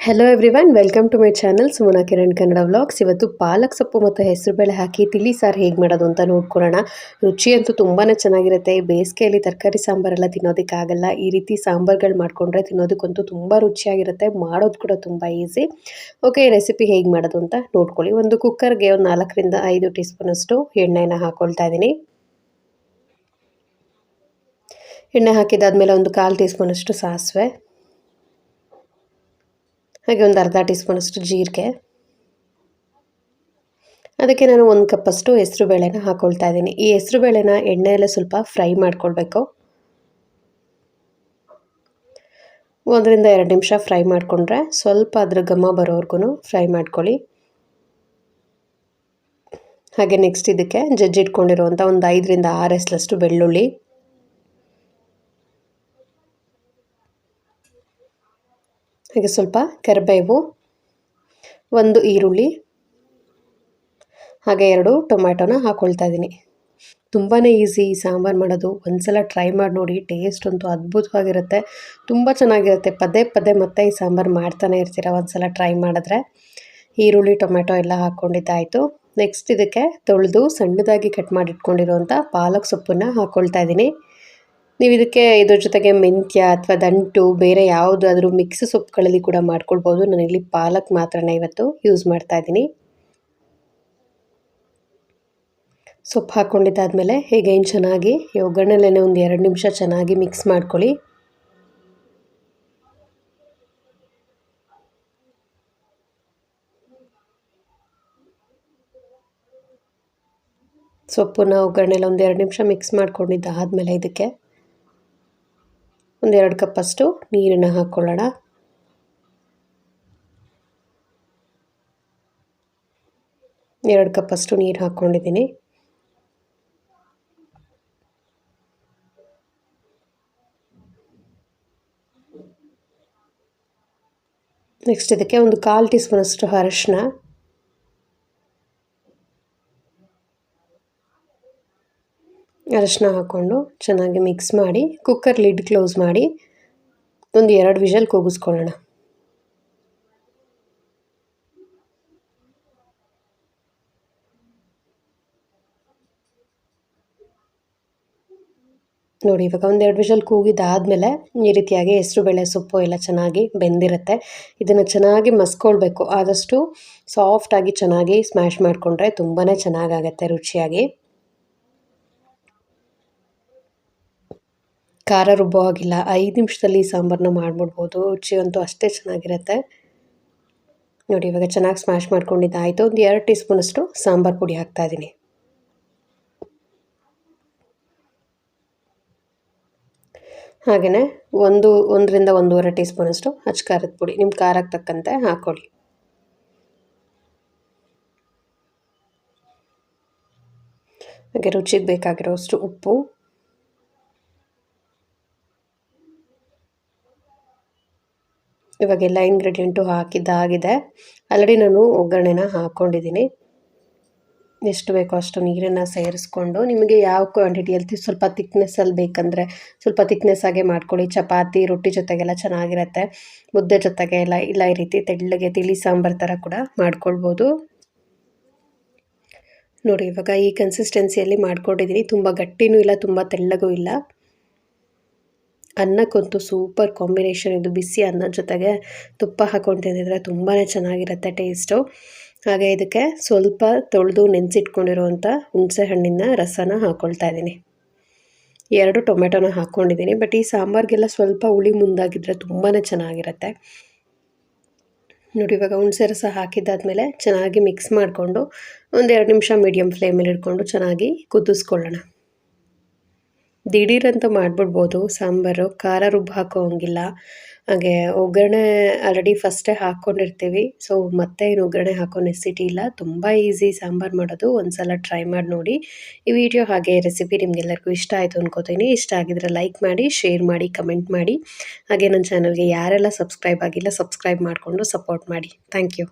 Hello everyone welcome to my channel Sumana Kiran Kannada vlogs ಇವತ್ತು ಪಾಲಕ್ ಸೊಪ್ಪು ಮತ್ತು ಹೆಸರುಬೇಳೆ ಹಾಕಿ ತಿಳಿ ಸಾರು ಹೇಗೆ ಮಾಡೋದು ಅಂತ ನೋಡ್ಕೊಳ್ಳೋಣ. ರುಚಿ ಅಂತೂ ತುಂಬಾ ಚೆನ್ನಾಗಿರುತ್ತೆ. ಬೇಸಿಗೆಯಲ್ಲಿ ತರಕಾರಿ ಸಾಂಬಾರೆಲ್ಲ ತಿನ್ನೋದಕ್ಕಾಗಲ್ಲ. ಈ ರೀತಿ ಸಾಂಬಾರ್ಗಳು ಮಾಡಿಕೊಂಡ್ರೆ ತಿನ್ನೋದಕ್ಕಂತೂ ತುಂಬ ರುಚಿಯಾಗಿರುತ್ತೆ. ಮಾಡೋದು ಕೂಡ ತುಂಬ ಈಸಿ ಓಕೆ ರೆಸಿಪಿ ಹೇಗೆ ಮಾಡೋದು ಅಂತ ನೋಡ್ಕೊಳ್ಳಿ. ಒಂದು ಕುಕ್ಕರ್ಗೆ ಒಂದು ನಾಲ್ಕರಿಂದ ಐದು ಟೀ ಸ್ಪೂನಷ್ಟು ಎಣ್ಣೆನ ಹಾಕೊಳ್ತಾ ಇದ್ದೀನಿ. ಎಣ್ಣೆ ಹಾಕಿದಾದ್ಮೇಲೆ ಒಂದು ಕಾಲು ಟೀ ಸ್ಪೂನಷ್ಟು ಸಾಸಿವೆ. ಹಾಗೆ ಒಂದು ಅರ್ಧ ಟೀ ಸ್ಪೂನಷ್ಟು ಜೀರಿಗೆ. ಅದಕ್ಕೆ ನಾನು ಒಂದು ಕಪ್ಪಷ್ಟು ಹೆಸರು ಬೇಳೆನ ಹಾಕ್ಕೊಳ್ತಾ ಇದ್ದೀನಿ. ಈ ಹೆಸರು ಬೇಳೆನ ಎಣ್ಣೆಯಲ್ಲೇ ಸ್ವಲ್ಪ ಫ್ರೈ ಮಾಡ್ಕೊಳ್ಬೇಕು. ಒಂದರಿಂದ ಎರಡು ನಿಮಿಷ ಫ್ರೈ ಮಾಡಿಕೊಂಡ್ರೆ ಸ್ವಲ್ಪ ಅದ್ರ ಘಮ ಬರೋವರೆಗೂ ಫ್ರೈ ಮಾಡ್ಕೊಳ್ಳಿ. ಹಾಗೆ ನೆಕ್ಸ್ಟ್ ಇದಕ್ಕೆ ಜಜ್ಜಿಟ್ಕೊಂಡಿರುವಂಥ ಒಂದು ಐದರಿಂದ ಆರು ಎಸ್ಲಷ್ಟು ಬೆಳ್ಳುಳ್ಳಿ. ಹಾಗೆ ಸ್ವಲ್ಪ ಕರಿಬೇವು, ಒಂದು ಈರುಳ್ಳಿ, ಹಾಗೆ ಎರಡು ಟೊಮ್ಯಾಟೊನ ಹಾಕ್ಕೊಳ್ತಾ ಇದ್ದೀನಿ. ತುಂಬಾ ಈಸಿ ಸಾಂಬಾರು ಮಾಡೋದು. ಒಂದ್ಸಲ ಟ್ರೈ ಮಾಡಿ ನೋಡಿ, ಟೇಸ್ಟ್ ಅಂತೂ ಅದ್ಭುತವಾಗಿರುತ್ತೆ. ತುಂಬ ಚೆನ್ನಾಗಿರುತ್ತೆ. ಪದೇ ಪದೇ ಮತ್ತೆ ಈ ಸಾಂಬಾರು ಮಾಡ್ತಾನೆ ಇರ್ತೀರ ಒಂದ್ಸಲ ಟ್ರೈ ಮಾಡಿದ್ರೆ. ಈರುಳ್ಳಿ ಟೊಮೆಟೊ ಎಲ್ಲ ಹಾಕ್ಕೊಂಡಿದ್ದಾಯಿತು ನೆಕ್ಸ್ಟ್ ಇದಕ್ಕೆ ತೊಳೆದು ಸಣ್ಣದಾಗಿ ಕಟ್ ಮಾಡಿಟ್ಕೊಂಡಿರುವಂಥ ಪಾಲಕ್ ಸೊಪ್ಪನ್ನು ಹಾಕ್ಕೊಳ್ತಾ ಇದ್ದೀನಿ. ನೀವು ಇದಕ್ಕೆ ಇದ್ರ ಜೊತೆಗೆ ಮೆಂತ್ಯ ಅಥವಾ ದಂಟು, ಬೇರೆ ಯಾವುದಾದ್ರೂ ಮಿಕ್ಸ್ ಸೊಪ್ಪುಗಳಲ್ಲಿ ಕೂಡ ಮಾಡ್ಕೊಳ್ಬೋದು. ನಾನಿಲ್ಲಿ ಪಾಲಕ್ ಮಾತ್ರನೇ ಇವತ್ತು ಯೂಸ್ ಮಾಡ್ತಾ ಇದ್ದೀನಿ. ಸೊಪ್ಪು ಹಾಕ್ಕೊಂಡಿದ್ದಾದಮೇಲೆ ಹೇಗೆ ಏನು ಚೆನ್ನಾಗಿ ಒಗ್ಗರಣೆಲೇ ಒಂದು ಎರಡು ನಿಮಿಷ ಚೆನ್ನಾಗಿ ಮಿಕ್ಸ್ ಮಾಡ್ಕೊಳ್ಳಿ. ಸೊಪ್ಪನ್ನ ಒಗ್ಗರಣೆಲ್ಲ ಒಂದು ಎರಡು ನಿಮಿಷ ಮಿಕ್ಸ್ ಮಾಡ್ಕೊಂಡಿದ್ದಾದಮೇಲೆ ಇದಕ್ಕೆ ಒಂದೆರಡು ಕಪ್ಪಷ್ಟು ನೀರನ್ನು ಹಾಕ್ಕೊಳ್ಳೋಣ ಎರಡು ಕಪ್ಪಷ್ಟು ನೀರು ಹಾಕ್ಕೊಂಡಿದ್ದೀನಿ. ನೆಕ್ಸ್ಟ್ ಇದಕ್ಕೆ ಒಂದು ಕಾಲು ಟೀ ಸ್ಪೂನಷ್ಟು ಅರಶಿನ. ಅರಶಿನ ಹಾಕ್ಕೊಂಡು ಚೆನ್ನಾಗಿ ಮಿಕ್ಸ್ ಮಾಡಿ ಕುಕ್ಕರ್ ಲಿಡ್ ಕ್ಲೋಸ್ ಮಾಡಿ ಒಂದು ಎರಡು ವಿಷಲ್ ಕೂಗಿಸ್ಕೊಳ್ಳೋಣ. ನೋಡಿ, ಇವಾಗ ಒಂದೆರಡು ವಿಷಲ್ ಕೂಗಿದಾದಮೇಲೆ ಈ ರೀತಿಯಾಗಿ ಹೆಸರುಬೇಳೆ ಸೊಪ್ಪು ಎಲ್ಲ ಚೆನ್ನಾಗಿ ಬೆಂದಿರುತ್ತೆ. ಇದನ್ನು ಚೆನ್ನಾಗಿ ಮಸ್ಕೊಳ್ಬೇಕು. ಆದಷ್ಟು ಸಾಫ್ಟಾಗಿ ಚೆನ್ನಾಗಿ ಸ್ಮ್ಯಾಶ್ ಮಾಡಿಕೊಂಡ್ರೆ ತುಂಬಾ ಚೆನ್ನಾಗಾಗತ್ತೆ ರುಚಿಯಾಗಿ. ಖಾರ ರುಬ್ಬೋ ಹಾಗಿಲ್ಲ. ಐದು ನಿಮಿಷದಲ್ಲಿ ಸಾಂಬಾರನ್ನ ಮಾಡಿಬಿಡ್ಬೋದು. ರುಚಿ ಅಂತೂ ಅಷ್ಟೇ ಚೆನ್ನಾಗಿರುತ್ತೆ. ನೋಡಿ, ಇವಾಗ ಚೆನ್ನಾಗಿ ಸ್ಮ್ಯಾಶ್ ಮಾಡ್ಕೊಂಡಿದ್ದಾಯಿತು ಒಂದು ಎರಡು ಟೀ ಸ್ಪೂನಷ್ಟು ಸಾಂಬಾರು ಪುಡಿ ಹಾಕ್ತಾಯಿದ್ದೀನಿ ಹಾಗೆಯೇ ಒಂದು, ಒಂದರಿಂದ ಒಂದೂವರೆ ಟೀ ಸ್ಪೂನಷ್ಟು ಹಚ್ಚ ಖಾರದ ಪುಡಿ. ನಿಮ್ಮ ಖಾರಕ್ಕೆ ತಕ್ಕಂತೆ ಹಾಕ್ಕೊಳ್ಳಿ ಹಾಗೆ ರುಚಿಗೆ ಬೇಕಾಗಿರೋಷ್ಟು ಉಪ್ಪು ಇವಾಗೆಲ್ಲ ಇಂಗ್ರೀಡಿಯೆಂಟು ಹಾಕಿದ್ದಾಗಿದೆ. ಆಲ್ರೆಡಿ ನಾನು ಒಗ್ಗರಣೆನ ಹಾಕ್ಕೊಂಡಿದ್ದೀನಿ ಎಷ್ಟು ಬೇಕೋ ಅಷ್ಟು ನೀರನ್ನು ಸೇರಿಸ್ಕೊಂಡು ನಿಮಗೆ ಯಾವ ಕ್ವಾಂಟಿಟಿಯಲ್ಲಿ ಸ್ವಲ್ಪ ತಿಕ್ನೆಸ್ಸಲ್ಲಿ ಬೇಕಂದರೆ ಸ್ವಲ್ಪ ತಿಕ್ನೆಸ್ ಆಗಿ ಮಾಡ್ಕೊಳ್ಳಿ. ಚಪಾತಿ, ರೊಟ್ಟಿ ಜೊತೆಗೆಲ್ಲ ಚೆನ್ನಾಗಿರುತ್ತೆ. ಮುದ್ದೆ ಜೊತೆಗೆ ಎಲ್ಲ ಇಲ್ಲ ಈ ರೀತಿ ತೆಳ್ಳಗೆ ತಿಳಿ ಸಾಂಬಾರು ಥರ ಕೂಡ ಮಾಡ್ಕೊಳ್ಬೋದು. ನೋಡಿ ಇವಾಗ ಈ ಕನ್ಸಿಸ್ಟೆನ್ಸಿಯಲ್ಲಿ ಮಾಡ್ಕೊಂಡಿದ್ದೀನಿ. ತುಂಬ ಗಟ್ಟಿನೂ ಇಲ್ಲ, ತುಂಬ ತೆಳ್ಳಗೂ ಇಲ್ಲ. ಅನ್ನಕ್ಕಂತೂ ಸೂಪರ್ ಕಾಂಬಿನೇಷನ್ ಇದು ಬಿಸಿ ಅನ್ನ ಜೊತೆಗೆ ತುಪ್ಪ ಹಾಕೊಂಡು ತಿಂದಿದ್ರೆ ತುಂಬಾ ಚೆನ್ನಾಗಿರುತ್ತೆ ಟೇಸ್ಟು ಹಾಗೆ ಇದಕ್ಕೆ ಸ್ವಲ್ಪ ತೊಳೆದು ನೆನೆಸಿಟ್ಕೊಂಡಿರುವಂಥ ಹುಣಸೆ ಹಣ್ಣಿನ ರಸನ ಹಾಕ್ಕೊಳ್ತಾ ಇದ್ದೀನಿ. ಎರಡು ಟೊಮೆಟೊನ ಹಾಕ್ಕೊಂಡಿದ್ದೀನಿ ಬಟ್ ಈ ಸಾಂಬಾರಿಗೆಲ್ಲ ಸ್ವಲ್ಪ ಹುಳಿ ಮುಂದಾಗಿದ್ದರೆ ತುಂಬಾ ಚೆನ್ನಾಗಿರುತ್ತೆ. ನೋಡಿ, ಇವಾಗ ಹುಣಸೆ ರಸ ಹಾಕಿದ್ದಾದಮೇಲೆ ಚೆನ್ನಾಗಿ ಮಿಕ್ಸ್ ಮಾಡಿಕೊಂಡು ಒಂದೆರಡು ನಿಮಿಷ ಮೀಡಿಯಮ್ ಫ್ಲೇಮಲ್ಲಿ ಇಟ್ಕೊಂಡು ಚೆನ್ನಾಗಿ ಕುದಿಸ್ಕೊಳ್ಳೋಣ. ದಿಢೀರಂತ ಮಾಡಿಬಿಡ್ಬೋದು, ಸಾಂಬಾರು, ಖಾರ ರುಬ್ಬ ಹಾಕೋ ಹಂಗಿಲ್ಲ ಹಾಗೆ ಒಗ್ಗರಣೆ ಆಲ್ರೆಡಿ ಫಸ್ಟೇ ಹಾಕ್ಕೊಂಡಿರ್ತೀವಿ. ಸೊ ಮತ್ತೆ ಏನು ಒಗ್ಗರಣೆ ಹಾಕೋ ನೆಸಿಟಿ ಇಲ್ಲ. ತುಂಬ ಈಸಿ ಸಾಂಬಾರು ಮಾಡೋದು. ಒಂದು ಸಲ ಟ್ರೈ ಮಾಡಿ ನೋಡಿ. ಈ ವಿಡಿಯೋ ಹಾಗೆ ರೆಸಿಪಿ ನಿಮಗೆಲ್ಲರಿಗೂ ಇಷ್ಟ ಆಯಿತು ಅನ್ಕೋತೀನಿ. ಇಷ್ಟ ಆಗಿದ್ರೆ ಲೈಕ್ ಮಾಡಿ ಶೇರ್ ಮಾಡಿ ಕಮೆಂಟ್ ಮಾಡಿ. ಹಾಗೆ ನನ್ನ ಚಾನಲ್ಗೆ ಯಾರೆಲ್ಲ ಸಬ್ಸ್ಕ್ರೈಬ್ ಆಗಿಲ್ಲ ಸಬ್ಸ್ಕ್ರೈಬ್ ಮಾಡಿಕೊಂಡು ಸಪೋರ್ಟ್ ಮಾಡಿ. Thank you